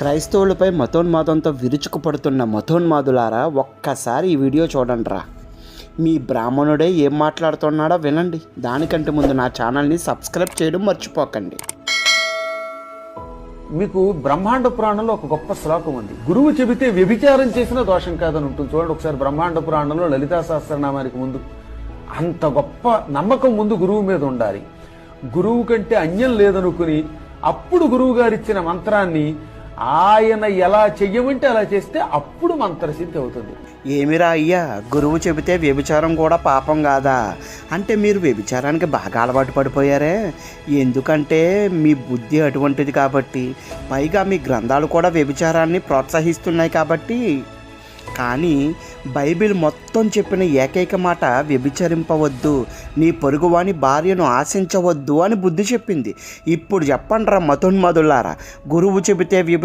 క్రైస్తవులపై మతోన్మాదంతో విరుచుకుపడుతున్న మతోన్మాదులారా ఒక్కసారి ఈ వీడియో చూడండిరా. మీ బ్రాహ్మణుడే ఏం మాట్లాడుతున్నాడో వినండి. దానికంటే ముందు నా ఛానల్ని సబ్స్క్రైబ్ చేయడం మర్చిపోకండి. మీకు బ్రహ్మాండ పురాణంలో ఒక గొప్ప శ్లోకం ఉంది. గురువు చెబితే వ్యభిచారం చేసిన దోషం కాదని ఉంటుంది. చూడండి ఒకసారి బ్రహ్మాండ పురాణంలో లలితా సహస్రనామానికి ముందు. అంత గొప్ప నమ్మకం ముందు గురువు మీద ఉండాలి. గురువు కంటే అన్యం లేదనుకుని అప్పుడు గురువు గారు ఇచ్చిన మంత్రాన్ని ఆయన ఎలా చెయ్యమంటే అలా చేస్తే అప్పుడు మంత్రసిద్ధి అవుతుంది. ఏమిరా అయ్యా గురువు చెబితే వ్యభిచారం కూడా పాపం కాదా? అంటే మీరు వ్యభిచారానికి బాగా అలవాటు పడిపోయారే. ఎందుకంటే మీ బుద్ధి అటువంటిది కాబట్టి పైగా మీ గ్రంథాలు కూడా వ్యభిచారాన్ని ప్రోత్సహిస్తున్నాయి కాబట్టి. కానీ బైబిల్ మొత్తం చెప్పిన ఏకైక మాట వ్యభిచరింపవద్దు నీ పొరుగువాని భార్యను ఆశించవద్దు అని బుద్ధి చెప్పింది. ఇప్పుడు చెప్పండిరా రా గురువు చెబితే వ్యభి